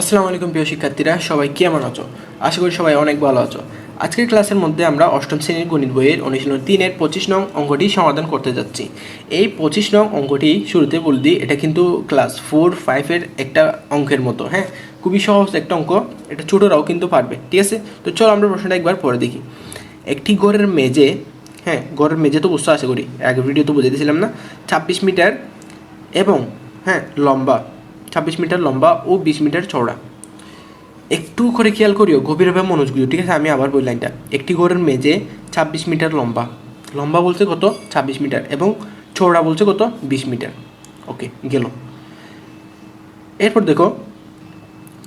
আসসালামু আলাইকুম প্রিয় শিক্ষার্থীরা, সবাই কেমন আছো? আশা করি সবাই অনেক ভালো আছো। আজকের ক্লাসের মধ্যে আমরা অষ্টম শ্রেণির গণিত বইয়ের অনুশীলন তিনের পঁচিশ নং অঙ্কটি সমাধান করতে যাচ্ছি। এই পঁচিশ নং অঙ্কটি শুরুতে বলে দিই, এটা কিন্তু ক্লাস ফোর ফাইভের একটা অঙ্কের মতো হ্যাঁ? খুবই সহজ একটা অঙ্ক, এটা ছোটোরাও কিন্তু পারবে, ঠিক আছে? তো চলো আমরা প্রশ্নটা একবার পরে দেখি। একটি ঘরের মেজে হ্যাঁ ঘরের মেজে তো বুঝতে আশা করি। আগের ভিডিও তো বুঝে দিয়েছিলাম না। ছাব্বিশ মিটার এবং হ্যাঁ লম্বা। ছাব্বিশ মিটার লম্বা ও বিশ মিটার চওড়া। একটু করে খেয়াল করিও গভীরভাবে দিও, ঠিক আছে? আমি আবার বলি লাইনটা। একটি ঘরের মেঝে ছাব্বিশ মিটার লম্বা। লম্বা বলছে কত? ছাব্বিশ মিটার। এবং চওড়া বলছে কত? বিশ মিটার। ওকে, গেল। এরপর দেখো,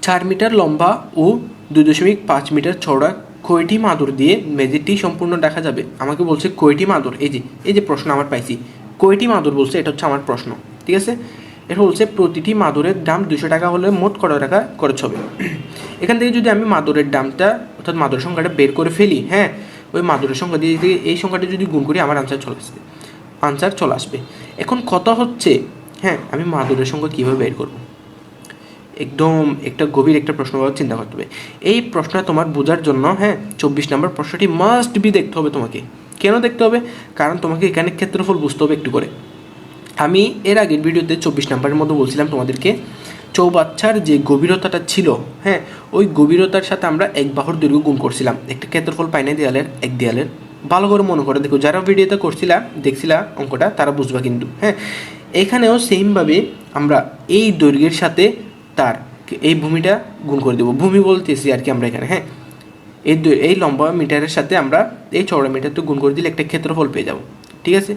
চার মিটার লম্বা ও দুই দশমিক পাঁচ মিটার চওড়া কয়টি মাদুর দিয়ে মেঝেটি সম্পূর্ণ দেখা যাবে? আমাকে বলছে কয়টি মাদুর? এই যে এই যে প্রশ্ন আমার পাইছি। কয়টি মাদুর বলছে? এটা হচ্ছে আমার প্রশ্ন, ঠিক আছে? এটা বলছে প্রতিটি মাদুরের দাম দুশো টাকা হলে মোট কত টাকা খরচ হবে? এখান থেকে যদি আমি মাদুরের দামটা, অর্থাৎ মাদুরের সংখ্যাটা বের করে ফেলি হ্যাঁ ওই মাদুরের সংখ্যা দিয়ে এই সংখ্যাটা যদি গুণ করি, আমার আনসার চলে আসবে। আনসার চলে আসবে। এখন কথা হচ্ছে হ্যাঁ আমি মাদুরের সংখ্যা কীভাবে বের করব? একদম একটা গভীর একটা প্রশ্ন চিন্তা করতে হবে। এই প্রশ্নটা তোমার বোঝার জন্য হ্যাঁ চব্বিশ নম্বর প্রশ্নটি মাস্ট বি দেখতে হবে তোমাকে। কেন দেখতে হবে? কারণ তোমাকে এখানে ক্ষেত্রফল বুঝতে হবে একটু করে। আমি এর আগের ভিডিওতে চব্বিশ নম্বরের মতো বলছিলাম তোমাদেরকে, চৌবাচ্চার যে গভীরতাটা ছিল হ্যাঁ ওই গভীরতার সাথে আমরা এক বাহুর দৈর্ঘ্য গুণ করছিলাম। একটা ক্ষেত্রফল পাই না দেয়ালের, এক দেয়ালের। ভালো করে মনে করে, দেখো, যারা ভিডিওতে করছিলা, দেখছিলা অঙ্কটা, তারা বুঝবা কিন্তু হ্যাঁ। এখানেও সেমভাবে আমরা এই দৈর্ঘ্যের সাথে তার এই ভূমিটা গুণ করে দেবো। ভূমি বলতেছি আর কি আমরা এখানে হ্যাঁ। এই এই লম্বা মিটারের সাথে আমরা এই চওড়া মিটারটা গুণ করে দিলে একটা ক্ষেত্রফল পেয়ে যাব। ঠিক আছে?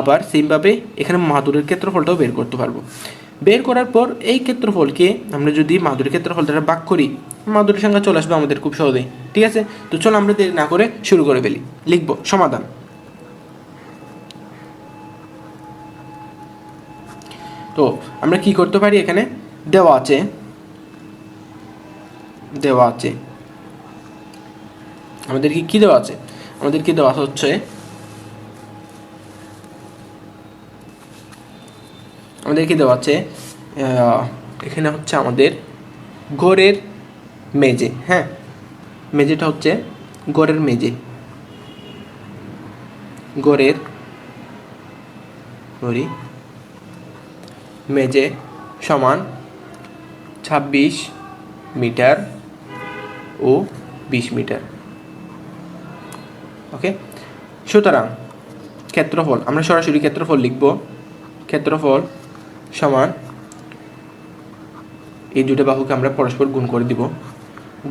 আবার সেমভাবে এখানে মাদুরের ক্ষেত্রফলটাও বের করতে পারব। বের করার পর এই ক্ষেত্রফলকে আমরা যদি মাদুরের ক্ষেত্রফলটা ভাগ করি, মাদুরের সংখ্যা চলে আসবে আমাদের খুব সহজেই। ঠিক আছে? তো চলো আমরা দেরি না করে শুরু করে ফেলি। লিখব, সমাধান। তো আমরা কি করতে পারি এখানে? দেওয়া আছে। দেওয়া আছে। আমাদের কি কি দেওয়া আছে? আমাদের কি দেওয়া হচ্ছে? আমাদের কি দেওয়া আছে এখানে হচ্ছে আমাদের গড়ের মেজে হ্যাঁ? মেজেটা হচ্ছে গড়ের মেজে গড়ের গড়ি মেজে সমান ছাব্বিশ মিটার ও বিশ মিটার। ওকে? সুতরাং ক্ষেত্রফল, আমরা সরাসরি ক্ষেত্রফল লিখব। ক্ষেত্রফল সমান। এই দুটো বাহুকে আমরা পরস্পর গুণ করে দিব।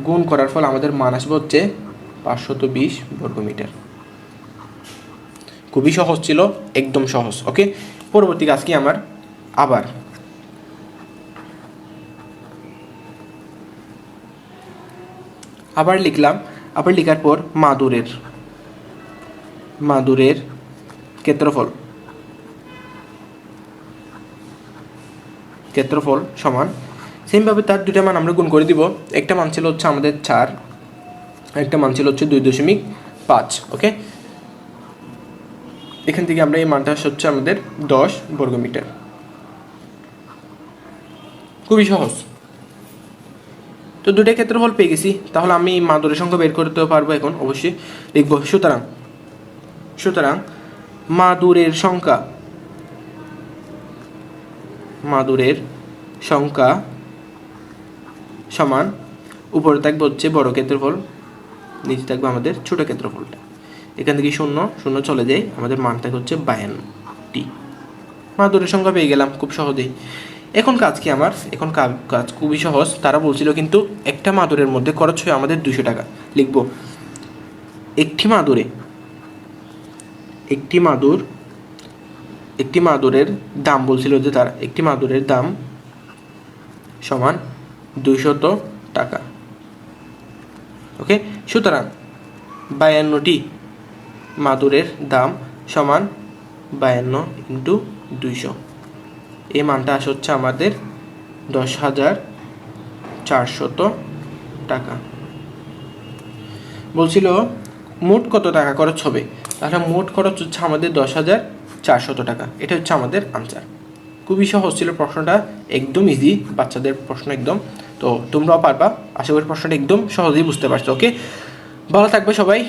গুণ করার ফল আমাদের মান আসবে হচ্ছে পাঁচশত বিশ বর্গমিটার। খুবই সহজ ছিল, একদম সহজ, ওকে? পরবর্তী কাজ কি আমার? আবার। আবার লিখলাম, আবার লেখার পর মাদুরের মাদুরের ক্ষেত্রফল। ক্ষেত্রফল সমান। সেমভাবে তার দুটা মান আমরা গুণ করে দিব। একটা মান ছিল হচ্ছে আমাদের চার, একটা মান ছিল হচ্ছে দুই দশমিক পাঁচ, ওকে? এখান থেকে আমরা এই মানটা হচ্ছে আমাদের দশ বর্গমিটার। খুবই সহজ। তো দুটো ক্ষেত্রফল পেয়ে গেছি। তাহলে আমি মাদুরের সংখ্যা বের করতে পারব এখন, অবশ্যই লিখব। সুতরাং সুতরাং মাদুরের সংখ্যা মাদুরের সংখ্যা সমান, উপরে থাকবে হচ্ছে বড় ক্ষেত্রফল, নিচে থাকবে আমাদের ছোট ক্ষেত্রফলটা। এখান থেকে শূন্য শূন্য চলে যায়, আমাদের মান থাকে হচ্ছে বায়ান্নটি। মাদুরের সংখ্যা পেয়ে গেলাম খুব সহজেই। এখন কাজ কি আমার? এখন কাজ খুবই সহজ। তারা বলছিল কিন্তু একটা মাদুরের মধ্যে খরচ হয় আমাদের দুশো টাকা। লিখব, একটি মাদুরে, একটি মাদুর একটি মাদুরের দাম বলছিল যে তারা একটি মাদুরের দাম সমান দুইশত টাকা। ওকে? সুতরাং বায়ান্নটি মাদুরের দাম সমান বায়ান্ন ইন্টু দুইশো। এই মানটা আসে হচ্ছে আমাদের দশ হাজার চারশত টাকা। বলছিল মোট কত টাকা খরচ হবে? তাহলে মোট খরচ হচ্ছে আমাদের দশ হাজার চারশত টাকা। এটা হচ্ছে আমাদের আনসার খুবই সহজ ছিল প্রশ্নটা, একদম ইজি বাচ্চাদের প্রশ্ন একদম। তো তোমরাও পারবা, আশা করি প্রশ্নটা একদম সহজেই বুঝতে পারছ ওকে ভালো থাকবে সবাই।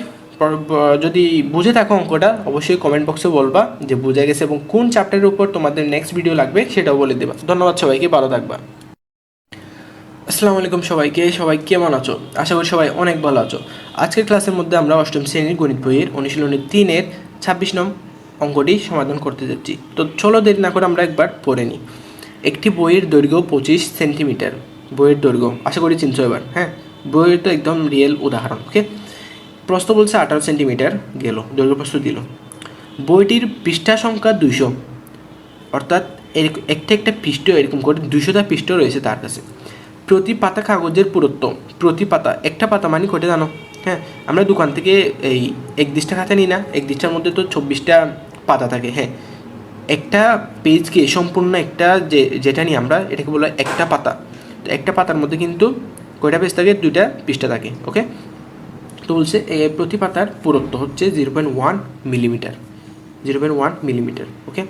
যদি বুঝে থাকো অঙ্কটা, অবশ্যই কমেন্ট বক্সে বলবা যে বুঝে গেছে এবং কোন চ্যাপ্টারের উপর তোমাদের নেক্সট ভিডিও লাগবে সেটাও বলে দেবা। ধন্যবাদ সবাইকে, ভালো থাকবা। আসসালামু আলাইকুম সবাইকে, সবাই কেমন আছো? আশা করি সবাই অনেক ভালো আছো। আজকের ক্লাসের মধ্যে আমরা অষ্টম শ্রেণির গণিত বইয়ের অনুশীলনী তিনের ছাব্বিশ নং অঙ্কটি সমাধান করতে যাচ্ছি। তো চলো দেরি না করে আমরা একবার পড়ে নিই। একটি বইয়ের দৈর্ঘ্য পঁচিশ সেন্টিমিটার। বইয়ের দৈর্ঘ্য, আশা করি চিনছো এবার হ্যাঁ? বইয়ের তো একদম রিয়েল উদাহরণ ওকে প্রস্থ বলছে আঠারো সেন্টিমিটার গেল, দৈর্ঘ্য প্রস্থ দিল। বইটির পৃষ্ঠা সংখ্যা দুইশো, অর্থাৎ এরকম একটা একটা পৃষ্ঠ এরকম করে দুশোটা পৃষ্ঠ রয়েছে তার কাছে। প্রতি পাতা কাগজের পুরুত্ব, প্রতি পাতা, একটা পাতা মানে কটে জানো হ্যাঁ? আমরা দোকান থেকে এই এক দিশটা খাতা নিই না এক দিশটার মধ্যে তো চব্বিশটা পাতা থাকে হ্যাঁ। একটা পেজকে সম্পূর্ণ একটা যে, যেটা নিয়ে আমরা এটাকে বলা একটা পাতা। তো একটা পাতার মধ্যে কিন্তু কয়টা পেজ থাকে? দুইটা পৃষ্ঠা থাকে ওকে তো বলছে প্রতি পাতার পুরুত্ব হচ্ছে zero point one millimetre zero point one millimetre okay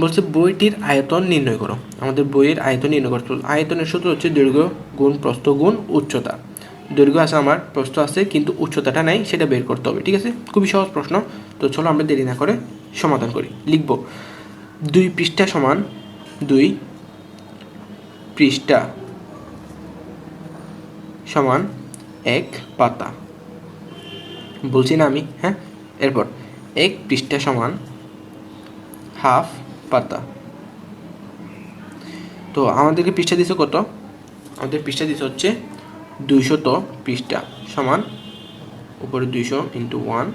বলছে, বইটির আয়তন নির্ণয় করো। আমাদের বইয়ের আয়তন নির্ণয় করতে। আয়তনের সূত্র হচ্ছে দৈর্ঘ্য, গুণ, প্রস্থ, গুণ, উচ্চতা। দৈর্ঘ্য আছে আমার, প্রস্থ আছে, কিন্তু উচ্চতাটা নাই, সেটা বের করতে হবে, ঠিক আছে? খুবই সহজ প্রশ্ন। তো চলো আমরা দেরি না করে সমাধান করি। লিখব, দুই পৃষ্ঠা সমান দুই পৃষ্ঠা সমান এক পাতা। বলছি না আমি হ্যাঁ? এরপর, এক পৃষ্ঠা সমান হাফ পাতা। তো আমাদেরকে পৃষ্ঠা দিছে কত? আমাদের পৃষ্ঠা দিছে হচ্ছে দুইশত পৃষ্ঠা সমান উপরে দুইশো ইন্টু ওয়ান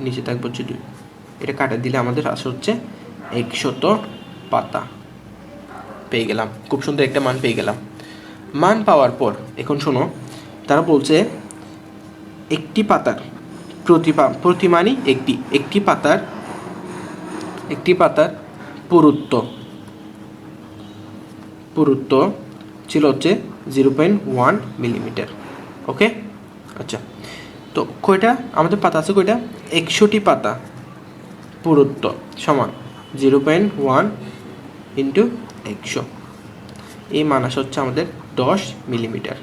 নিচে থাকবে হচ্ছে দুই। এটা কাটা দিলে আমাদের আসে হচ্ছে একশত পাতা। পেয়ে গেলাম। খুব সুন্দর একটা মান পেয়ে গেলাম। মান পাওয়ার পর, এখন শোনো, তারা বলছে একটি পাতার প্রতি পা- প্রতি মানই একটি একটি পাতার একটি পাতার পুরুত্ব। পুরুত্ব ছিল হচ্ছে zero point one millimetre. Okay? আচ্ছা। তো কয়টা? আমাদের পাতা আছে কয়টা? একশোটি পাতা। পুরুত্ব সমান জিরো পয়েন্ট ওয়ান ইন্টু একশো। এই মান আসা হচ্ছে আমাদের দশ মিলিমিটার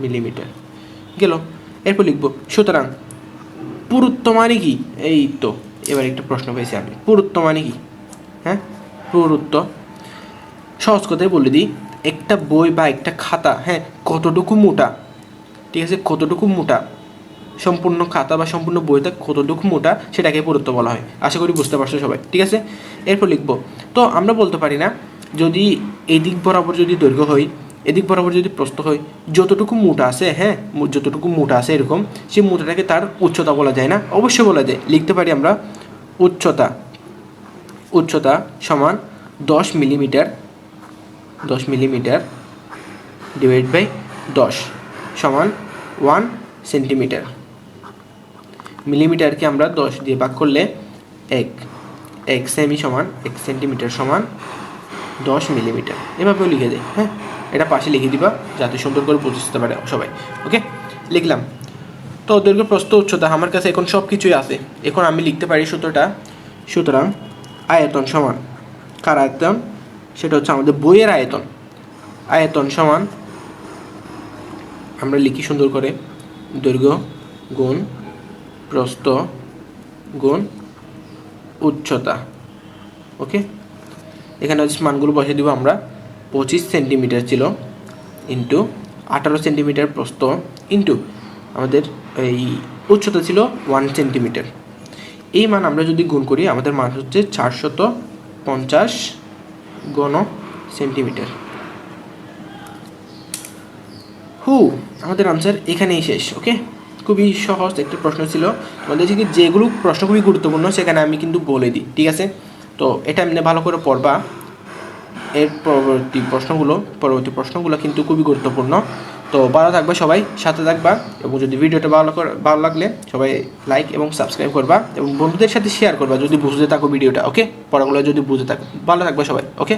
মিলিমিটার। গেল, এরপর লিখব, সুতরাং পুরুত্ব মানে কি? এই তো, এবার একটা প্রশ্ন পেয়েছি আমি। পুরুত্ব মানে কি? হ্যাঁ পুরুত্ব। সহজ কথায় বলে দিই, একটা বই বা একটা খাতা হ্যাঁ কতটুকু মোটা? ঠিক আছে, কতটুকু মোটা? সম্পূর্ণ খাতা বা সম্পূর্ণ বইটা কতটুকু মোটা সেটাকে পুরুত্ব বলা হয়। আশা করি বুঝতে পারছ সবাই, ঠিক আছে? এরপর লিখব। তো আমরা বলতে পারি না, যদি এদিক বরাবর যদি দৈর্ঘ্য হয়, এদিক বরাবর যদি প্রস্থ হয়, যতটুকু মোটা আছে হ্যাঁ যতটুকু মোটা আছে এরকম, সেই মোটাটাকে তার উচ্চতা বলা যায় না। অবশ্যই বলা যায়। লিখতে পারি আমরা উচ্চতা উচ্চতা সমান দশ মিলিমিটার দশ মিলিমিটার ডিভাইড বাই দশ সমান ওয়ান সেন্টিমিটার। মিলিমিটারকে আমরা দশ দিয়ে ভাগ করলে এক। এক সেমি সমান, এক সেন্টিমিটার সমান দশ মিলিমিটার। এভাবেও লিখে দেয় হ্যাঁ? এটা পাশে লিখে দিবা, যাতে সুন্দর করে বুঝতে পারে সবাই, ওকে? লিখলাম। তো দৈর্ঘ্য, প্রস্থ, উচ্চতা, আমার কাছে এখন সব কিছুই আছে। এখন আমি লিখতে পারি সূত্রটা। সুতরাং আয়তন সমান কার আয়তন? সেটা হচ্ছে আমাদের বইয়ের আয়তন। আয়তন সমান, আমরা লিখি সুন্দর করে, দৈর্ঘ্য গুণ প্রস্থ গুণ উচ্চতা। ওকে? এখানে হচ্ছে মানগুলো বসে দিব আমরা। পঁচিশ সেন্টিমিটার ছিল ইন্টু আঠারো সেন্টিমিটার প্রস্থ ইন্টু আমাদের এই উচ্চতা ছিল ওয়ান সেন্টিমিটার। এই মান আমরা যদি গুণ করি, আমাদের মান হচ্ছে চারশত পঞ্চাশ গণ সেন্টিমিটার। হু, আমাদের আনসার এখানেই শেষ, ওকে? খুবই সহজ একটা প্রশ্ন ছিল। তোমাদের থেকে যেগুলো প্রশ্ন খুবই গুরুত্বপূর্ণ, সেখানে আমি কিন্তু বলে দিই, ঠিক আছে? তো এটা এমনি ভালো করে পড়বা। এর পরবর্তী প্রশ্নগুলো পরবর্তী প্রশ্নগুলো কিন্তু খুবই গুরুত্বপূর্ণ। তো ভালো থাকবে সবাই, সাথে থাকবা এবং যদি ভিডিওটা ভালো ভালো লাগলে সবাই লাইক এবং সাবস্ক্রাইব করবা এবং বন্ধুদের সাথে শেয়ার করবা যদি বুঝতে থাকো ভিডিওটা ওকে পড়াগুলো যদি বুঝতে থাকো। ভালো থাকবে সবাই ওকে